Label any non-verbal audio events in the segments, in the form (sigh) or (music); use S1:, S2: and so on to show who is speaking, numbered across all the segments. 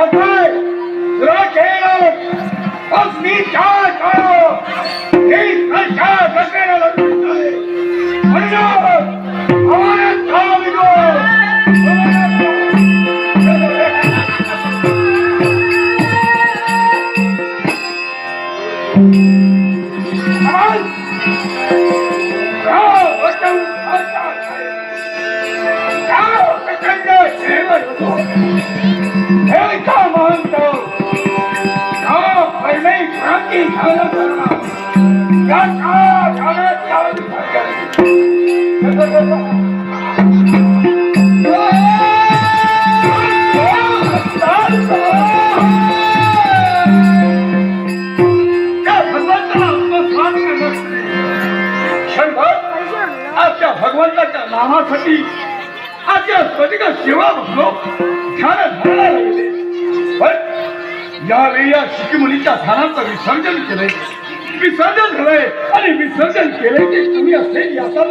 S1: اڀي رڪهڻو اسني چاهيو هي سياق رڪهڻو چاهيه بنياد اوه چاويدو اوه بنياد اوه اوستو اوستو कशा प्रकारे लढत आहे म्हणून आम्हाला थांबिलो आपल्या भगवंताच्या नामासाठी आजच्या स्वतिक सेवा म्हणलो ध्यान धरायला पण यावेळी या शिकीमुलीच्या स्थानाचं विसर्जन केलंय. विसर्जन झालंय. आणि विसर्जन केलंय ते तुम्ही असेल याचा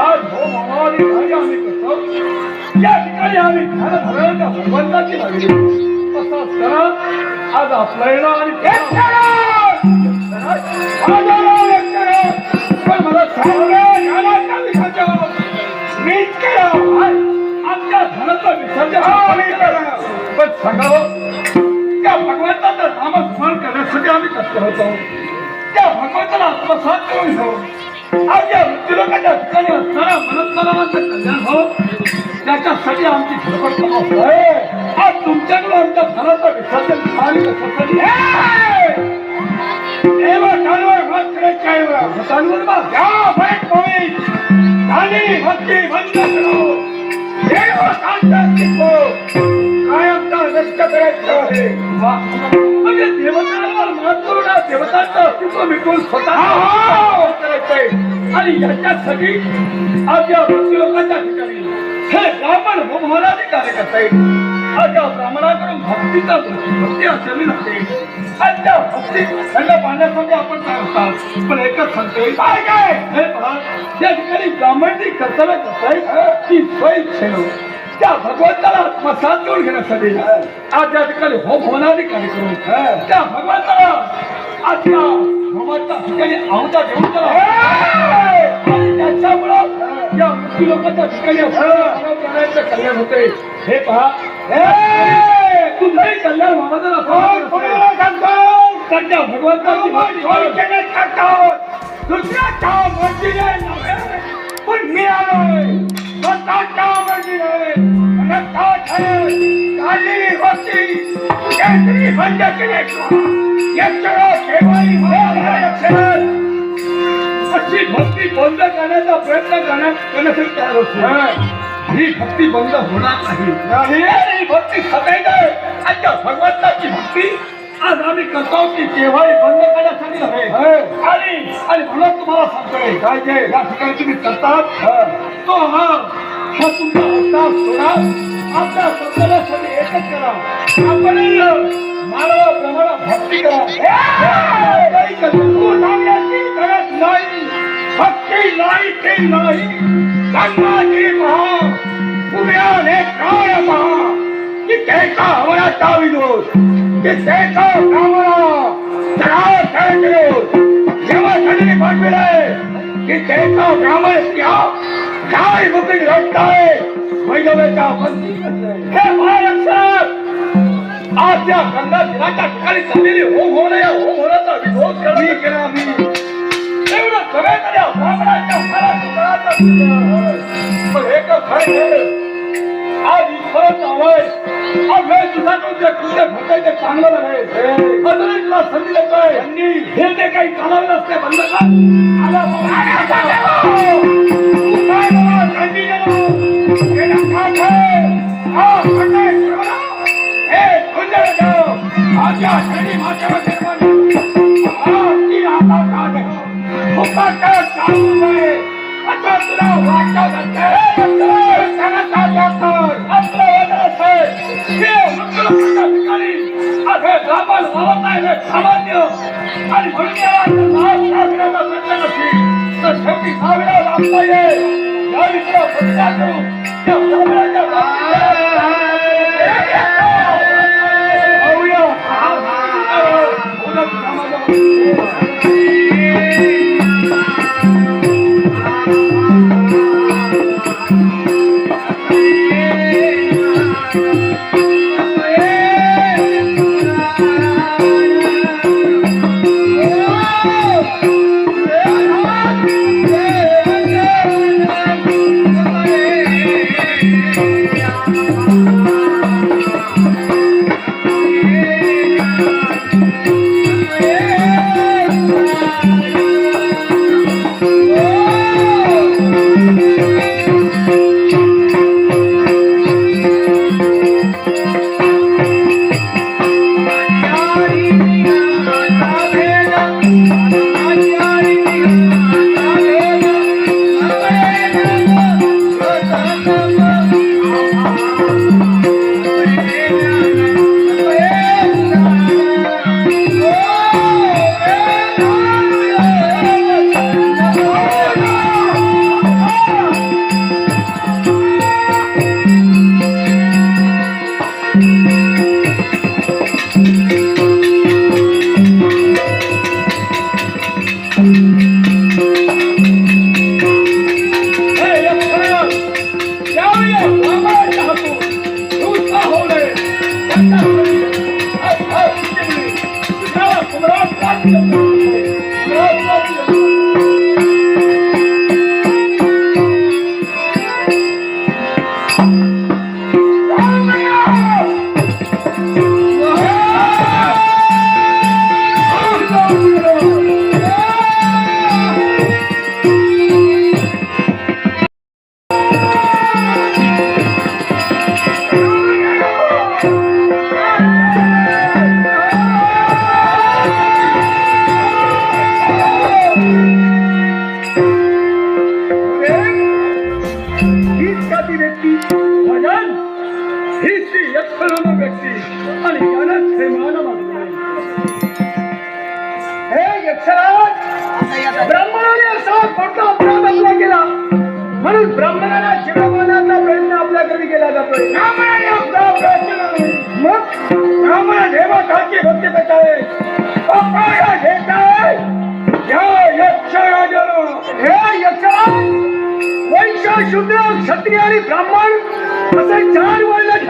S1: आज हो आम्ही करतो. या ठिकाणी आम्ही ध्यान भगवंताची लागली तसा आज आपला येणार आणि पण मला सांगा? मीच करा. आमच्या धनाचं विसर्जन आम्ही करा. पण सांगावं त्या भगवंताचं नामस्मरण करण्यासाठी आम्ही कष्ट होतो त्या भगवंताला आत्मसात करून घेऊ. आज या मृत्यूलोकाच्या ठिकाणी असणाऱ्या मनोत्तराचं कल्याण हो. त्याच्यासाठी आमची धडपड आहे. आज तुमच्याकडून आमच्या धनाचं विसर्जन कशासाठी देवा कालवर करायच्या ऐवजी कालवर मत या भैट कोणी झाली भक्ती बंद करो. देव शांत शिको कायमचा नष्ट करायचं आहे. वा. म्हणजे देवतांवर करू ना देवतांचं अस्तित्व मिटवून स्वतः करायचंय. आणि याच्यासाठी आज या भक्ती लोकांच्या ठिकाणी हे ब्राह्मण होमहराचे कार्य करताय आज या ब्राह्मणाकडून भक्तीचा भक्ती आचरली जाते आणि त्या भक्ती त्यांना पाहण्यासाठी आपण होतात पण एकच सांगतोय काय काय? हे पहा या ठिकाणी ब्राह्मणची कर्तव्य करताय ती स्वयं ठेव त्या भगवंताला आत्मसात करून घेण्यासाठी आज या ठिकाणी होम होणारी कार्यक्रम त्या भगवंताला आज या होमाच्या ठिकाणी आवता देऊन त्याला आणि त्याच्यामुळं या मृत्यू लोकांच्या ठिकाणी कल्याण होते हे पहा. तुमचंही कल्याण व्हावं सध्या भगवंताची दुसऱ्याच्या मर्जीने नव्हे, पण मी आलोय. मर्जीने रक्तात आहे, काढलेली होती केसरी बंद यक्षरा अशी भक्ती बंद करण्याचा प्रयत्न करण्यात करण्यासाठी तयार होतो. ही. भक्ती बंद होणार नाही. ही भक्ती सदैव आणि त्या भगवंताची भक्ती आज आम्ही करतो की केव्हाही बंद करण्यासाठी नव्हे आणि आणि म्हणून तुम्हाला सांगतोय काय जे या ठिकाणी तुम्ही करतात. तो हा हा तुमचा अवतार सोडा. आपल्या स्वतःसाठी एकच करा. आपण मानवाप्रमाणे भक्ती करा. नाही. भक्ती नाही ते नाही. संघाची पहा उभ्याने काळ पहा की त्याचा हवळा विरोध की त्याचा कामळा चढाव खेळ जेव्हा सगळे पाठविले की त्याचा ब्राह्मण क्या काय मुकुट बंदी हे महाराष्ट्रात आज या गंगा दिनाच्या ठिकाणी झालेली होम होणं या होम होण्याचा विरोध कमी केला आम्ही एवढं सगळं तरी हे का खरं? आज ईश्वरच आवाय आज हे तुझ्याकडून जे कृत्य घडतंय ते चांगलं नाही अजूनही तुला संधी देतोय हे जे काही चालवलं असते बंद कर आला बाबा. तू काय बाबा संधी देतो? हे नकाच आहे. हा, खंडे शिवला. हे सुंदर देव. माझ्या शनी माझ्यावर
S2: ब्राह्मण मावत नाही हे सामान्य आणि म्हणून याला जर नाव टाकण्याचा प्रयत्न नसेल तर शेवटी नावेला लागता येईल या विषयावर प्रतिकार करू त्या ब्राह्मणाच्या पाहूया.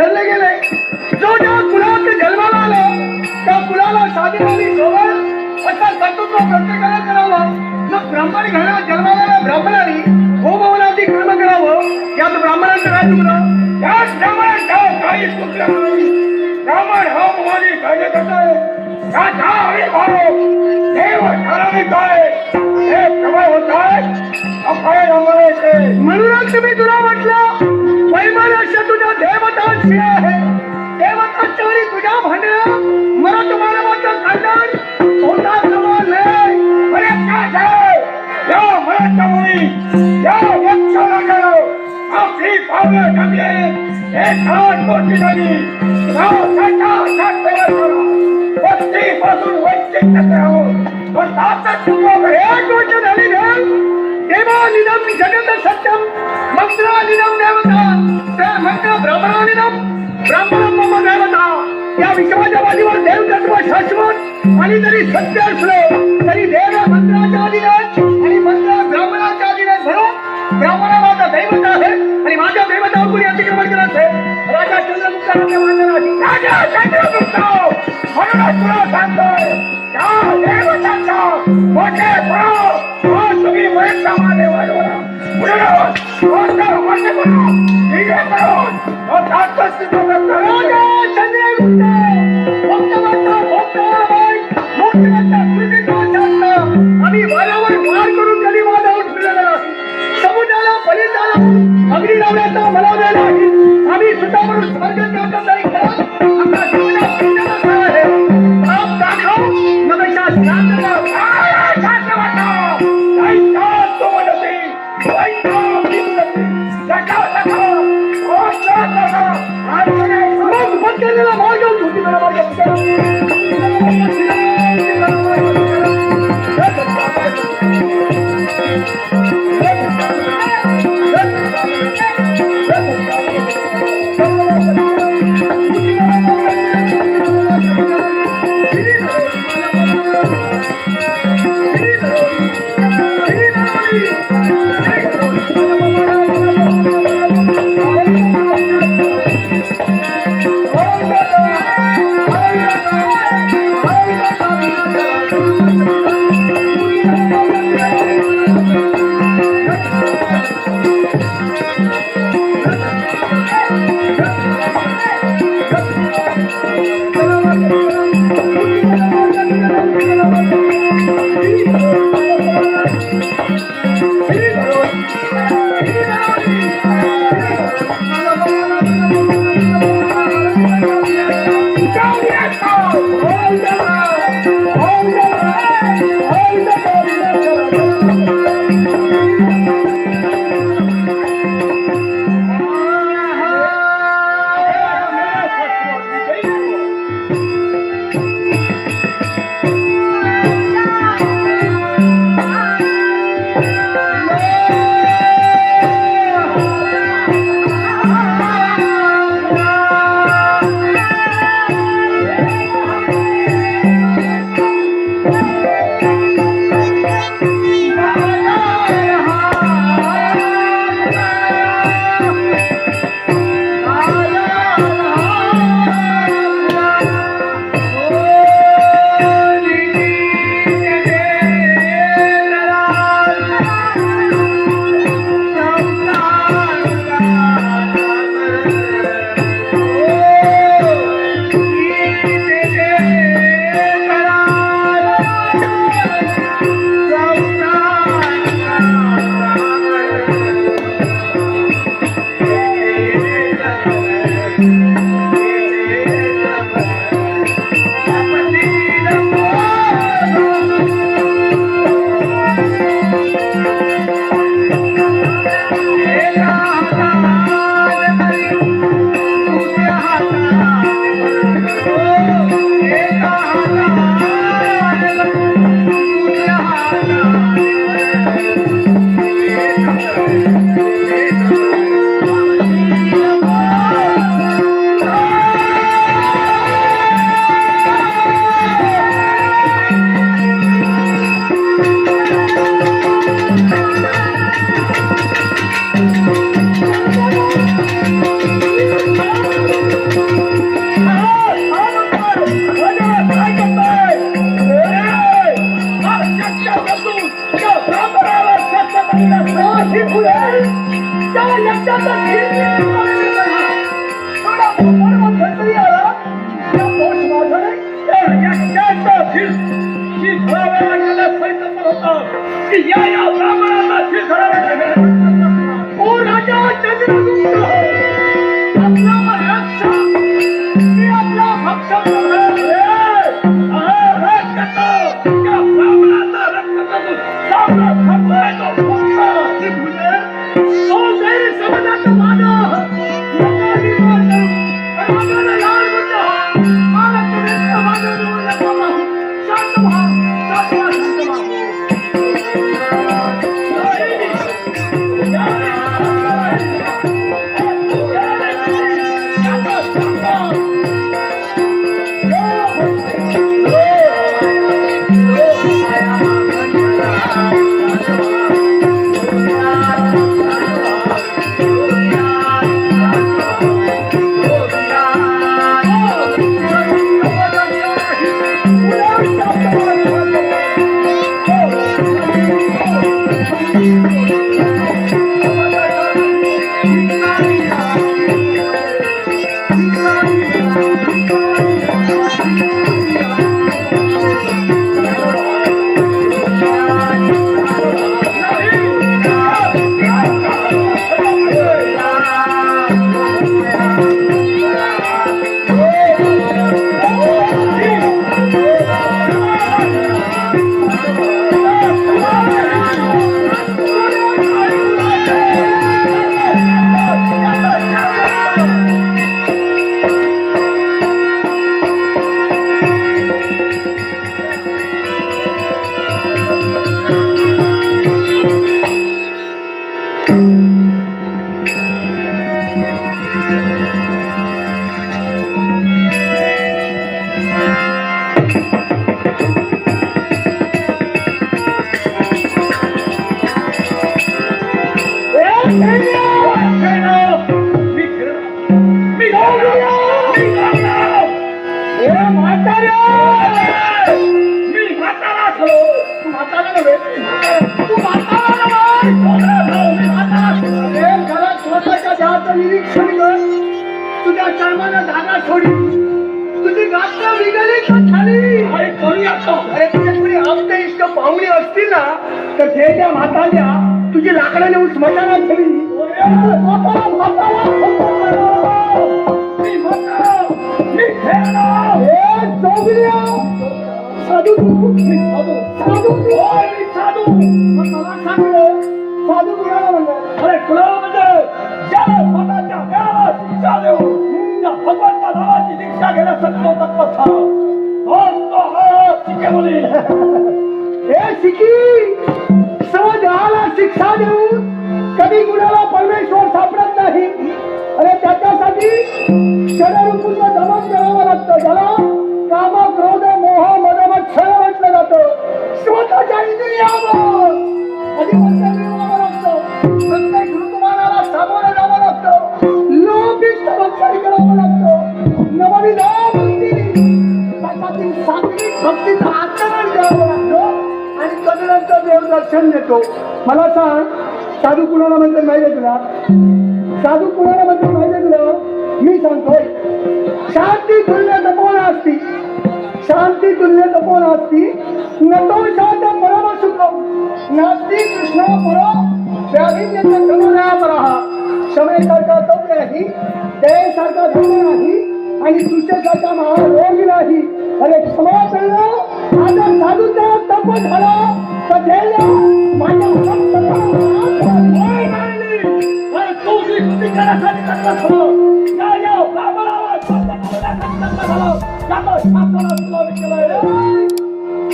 S2: चार ठरले गेले. जो ज्या कुलात जन्माला आला त्या कुलाला साधेवाली सोबत असा कर्तृत्व प्रत्येकाला करावं. मग ब्राह्मण घरात जन्माला ब्राह्मणाने होमवनादी कर्म करावं. यात ब्राह्मणांचं काय चुकलं यात ब्राह्मणांचा काही चुकलं नाही. ब्राह्मण होमवादी कार्य करताय त्याचा हरिभाव देव ठरवित आहे. हे प्रभा होत आहे. म्हणूनच मी तुला म्हटलं वैमनस्य तुझ्या देवतांशी आहे. देवतांच्या वरी तुझ्या भांडण मराठ मानवाचं कल्याण होता समान अरे काय या आपली पावलं टाकले हे खान मोठी झाली? साठा वस्तीपासून पण आता एक गोष्ट झाली रे? देवानिदम जगत सत्यम मंत्रानिदम देवता ते मंत्र ब्राह्मणानिदम ब्राह्मण मम देवता. या विश्वाच्या बाजूवर देवतत्व शाश्वत आणि तरी सत्य असलं तरी देव मंत्राच्या अधीनात आणि मंत्र ब्राह्मणाच्या अधीनात म्हणून ब्राह्मण माझा दैवत आहे आणि माझ्या दैवतावर कोणी अतिक्रमण केलं असेल राजा चंद्रगुप्ताने मान्य नाही राजा चंद्रगुप्त! म्हणूनच तुला सांगतोय त्या देवतांचा मोठे भाव हा तुम्ही पुढे आम्ही वाऱ्यावर वार करून कधी माझा उठलेला नाही समुद्राला बलिदान अग्नी लावण्याचा मला वेळ नाही आम्ही सुद्धा म्हणून स्वर्ग त्याचा कर्माला तुझी गाठा निघाली का झाली अरे करूया अरे तुझ्या कोणी आमचे इष्ट पाहुणे असतील ना तर ते त्या माताल्या तुझी लाकडं नेऊन स्मशानात ठेवी साधू साधू साधू साधू साधू कुणाला म्हणतात अरे कुणाला म्हणजे नावाची दीक्षा घेण्या सकतो तत्पथा तो हा शिकेमुली हे (laughs) शिकी समजाला शिक्षा देऊन कधी कुणाला परमेश्वर सापडत नाही. अरे त्याच्यासाठी शरीरपूर्ण दमन करावं लागतं. ज्याला काम क्रोध मोह मदमत मत्सर म्हटलं जातं. स्वतःच्या इंद्रियावर. अधिपत्य आणि देव दर्शन देतो मला सांग साधू कुणाला म्हणतात माहिती आहे तुला? साधू कुणाला म्हणतात माहिती आहे तुला? मी सांगतोय शांती तुल्य तपोन असती शांती तुल्य तपोन असती नतो शांत परम सुखम. नास्ती कृष्ण पर व्याधिन्य करुणा परहा क्षमेसारखा तप नाही दयेसारखा धर्म नाही आणि तुझ्यासारखा महारोग नाही. अरे क्षमा करणं आता साधूचा तप झाला माझ्या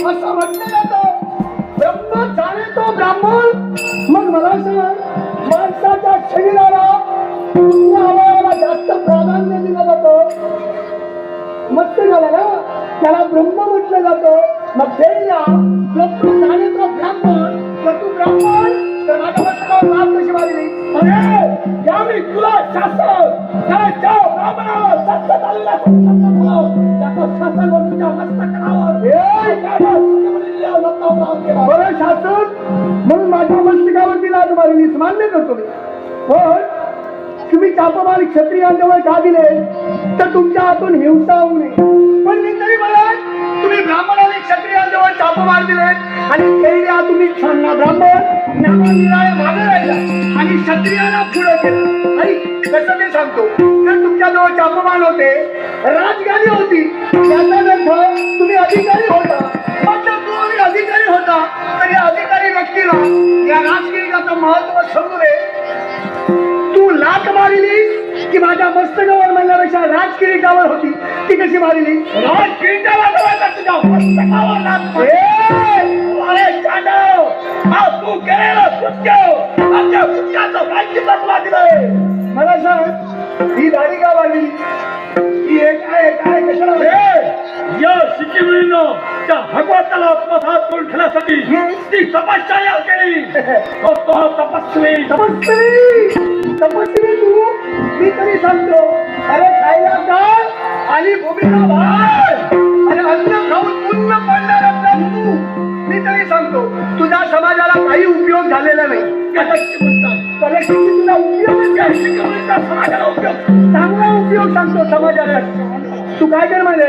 S2: असं म्हटलं जातं. ब्रह्म झाले तो ब्राह्मण. मग मला सांग माणसाच्या शरीराला जास्त प्राधान्य दिलं जातं. मस्त झालं ना त्याला ब्रह्म म्हटलं जातं. मग ते ब्राह्मण तर तू ब्राह्मण तर माझ्या मस्तकावर लाभ कशी मारली अरे यावेळी तुला शासन त्याचं बरं म्हणून माझ्या मस्तकावरती लाज मारलीस मान्य करतो मी. पण तुम्ही तापमान क्षत्रियांजवळ का दिले तर तुमच्या हातून हिंसा होऊ नये. पण मी तरी म्हणा तुम्ही ब्राह्मण आणि क्षत्रियांजवळ चापमार दिले आणि खेळल्या तुम्ही छान ब्राह्मण मागे राहिला आणि क्षत्रियाला पुढे केलं. आणि कसं ते सांगतो तर तुमच्या जवळ होते राजगादी होती त्याचा अर्थ तुम्ही अधिकारी होता. मात्र तुम्ही अधिकारी होता तर या अधिकारी व्यक्तीला या राजगिरीचा महत्त्व समजू नये. लाट मारिली की माझ्या मस्तकावर म्हणण्यापेक्षा राजकिरीटावर होती. ती कशी मारिली?
S1: राज किरीटाला नव्हे तुझ्या मस्तकावर लाथ मारली.
S2: ए!
S1: अरे चांडव हा तू केलेलं कृत्य आमच्या कृत्याचं राज्य तत्वा दिलंय
S2: मला सांग ही दाढी का मारली? ही एक आहे काय कशाला मारली?
S1: हे, या शिकिवळीनं त्या भगवंताला आत्मसात करून ठेवण्यासाठी ती तपश्चर्या केली. (laughs) तो तो तपस्वी
S2: तपस्वी तपस्वी तू मी तरी सांगतो अरे खायला काय आणि भूमिका भार अरे अन्न खाऊन पुण्य पडणार तू. मी तरी सांगतो तुझ्या समाजाला काही उपयोग झालेला नाही. तुला उपयोग
S1: समाजाला उपयोग.
S2: चांगला उपयोग सांगतो समाजाला. तू काय कर म्हणजे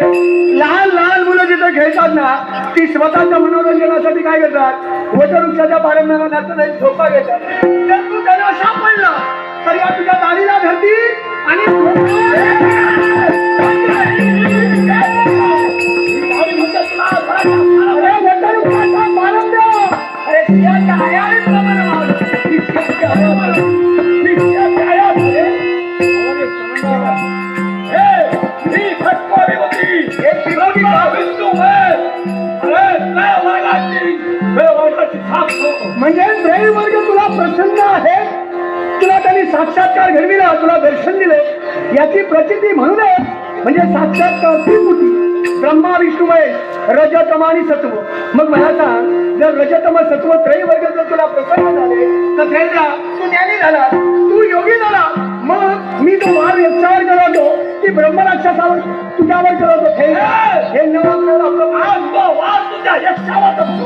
S2: लहान लहान मुलं जिथे खेळतात ना ती स्वतःच्या मनोरंजनासाठी काय करतात? वटवृक्षाच्या पारंब्याला नाचत नाही झोपा घेतात. जर तू त्यांना सापडला. तर या तुझ्या दाढीला घालती आणि म्हणजे ब्रेल वर्ग तुला प्रसन्न आहे. साक्षात्कार घडविला तुला दर्शन दिले. याची प्रचिती म्हणू म्हणजे साक्षात्कार त्रिपुटी. ब्रह्मा विष्णुमय रजतम आणि सत्व. मग मला सांग जर रजतम सत्व त्रय वर्ग जर तुला प्रसन्न झाले तर खेळला तू ज्ञानी झाला तू योगी झाला. मग मी तो वाद याच्यावर करतो की ब्रह्मराक्षसावर तुझ्यावर करतो हे न आपलं
S1: आज तुझ्या यक्षावर असतो.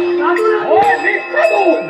S1: तू
S2: साधू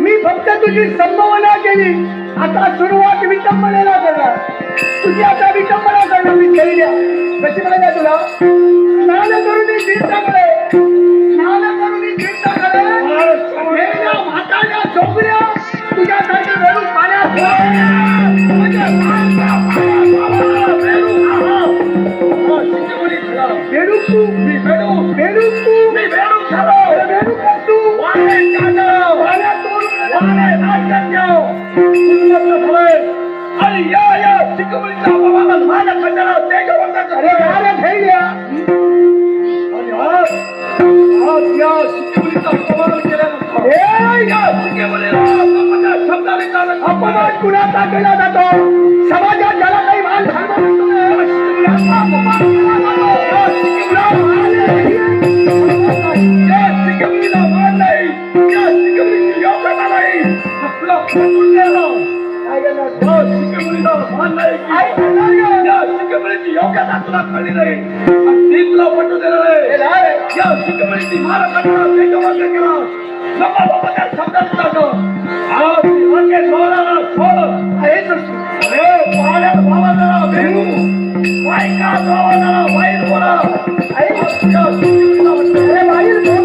S1: मी
S2: फक्त तुझी संभावना केली आता सुरुवात विटंबनेला करणार तुझी आता विटंबना करणार मी केली कशी म्हणायला तुला स्नान करून तीर्थाकडे स्नान करून तीर्थाकडे मेल्या म्हाताऱ्या झोपल्या तुझ्यासाठी वेळू पाण्यात म्हणजे वेणूकू वेणूकू
S1: मी वेणू झालो.
S2: वेणूकू तू
S1: वाणे जाधव.
S2: पाण्यात तोडून
S1: वाणे राजकन्या. सुंदर फळे. आणि या या शिकवणीचा बाबा माझ्या खंडाला तेजवंताचं
S2: अरे गाड्या ठेवल्या
S1: आणि आज आज या शिकवणीचा अपमान केल्यानंतर
S2: ए,
S1: या शिकवणीला अपमान शब्दाने चालत
S2: अपमान कुणाचा केला जातो समाजात ज्याला काही मान धर्म म्हणतो ना, याचा अपमान केला जातो.
S1: या योग्यता तुला कळली नाही आणि ती तुला पटू देणार
S2: हे या शिकवणीची मार करणं बेजबाबदार केलं नको बाबा त्या शब्दात जातं आज दिवसचे सोडायला सोड
S1: आहेच असतो
S2: अरे भावाला भेटू बायका भावाला वाईट बोला
S1: आहे
S2: या शिकवणीला म्हणतो,
S1: बाहेर कोण